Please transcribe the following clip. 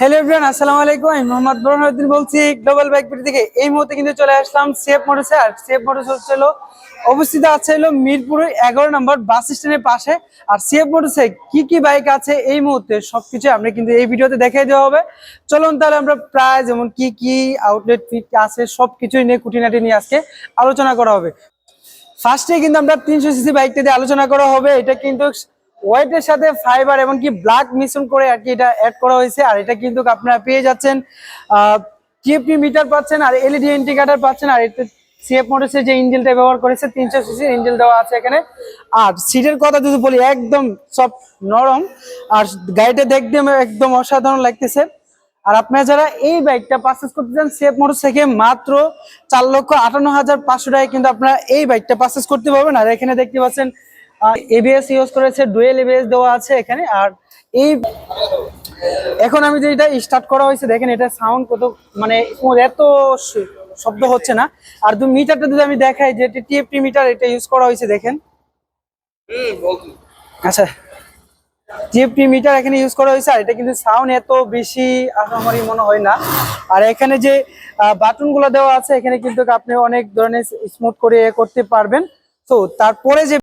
Hello everyone, আসসালামু আলাইকুম। আমি মোহাম্মদ বরহানুদ্দিন বলছি গ্লোবাল বাইক বিডি থেকে। এই মুহূর্তে কিন্তু চলে আসলাম সেফ মোটরসে আর সেফ মোটরস হচ্ছে হলো অবস্থিত আছে হলো মিরপুর এগারো নম্বর বাস স্ট্যান্ডের পাশে। আর সেফ মোটরসে কি কি বাইক আছে, এই মুহূর্তে সবকিছু আমরা কিন্তু এই ভিডিওতে দেখিয়ে দেওয়া হবে। চলুন তাহলে আমরা প্রায় যেমন কি কি আউটলেট ফিট আছে, সবকিছুই নিয়ে খুঁটিনাটি নিয়ে আজকে আলোচনা করা হবে। ফার্স্টে কিন্তু আমরা তিনশো সিসি বাইকটা দিয়ে আলোচনা করা হবে। এটা কিন্তু ওয়েটের সাথে ফাইবার এবং কি ব্ল্যাক মিশ্রণ করে আর কি এটা অ্যাড করা হয়েছে। আর এটা কিন্তু আপনারা পেয়ে যাচ্ছেন টিএফটি মিটার পাচ্ছেন আর এলইডি ইন্ডিকেটার পাচ্ছেন। আর এতে সিএফ মোটরসের যে ইঞ্জিনটা ব্যবহার করেছে, তিনশো সিসি ইঞ্জিন দেওয়া আছে এখানে। আর সিটের কথা যদি বলি, একদম সব নরম। আর গাড়িটা দেখতে একদম অসাধারণ লাগতেছে। আর আপনারা যারা এই বাইকটা পারচেস করতে চান সেফ মোটর থেকে মাত্র চার লক্ষ আটান্ন হাজার পাঁচশো টাকায় কিন্তু আপনারা এই বাইকটা পারচেস করতে পারবেন। আর এখানে দেখতে পাচ্ছেন এবিএস ইউজ করেছে ডুয়েল এবিএস দেওয়া আছে এখানে আর এই এখন আমি যেটা স্টার্ট করা হয়েছে দেখেন এটা সাউন্ড কত মানে এত শব্দ হচ্ছে না। আর দু মিটারটা যদি আমি দেখাই যে টিএফটি মিটার এটা ইউজ করা হয়েছে দেখেন। আচ্ছা টিএফটি মিটার এখানে ইউজ করা হয়েছে আর এটা কিন্তু সাউন্ড এত বেশি আহামরি মনে হয় না। আর এখানে যে বাটনগুলো দেওয়া আছে এখানে কিন্তু আপনি অনেক ধরনের স্মুথ করে করতে পারবেন। তো তারপরে যে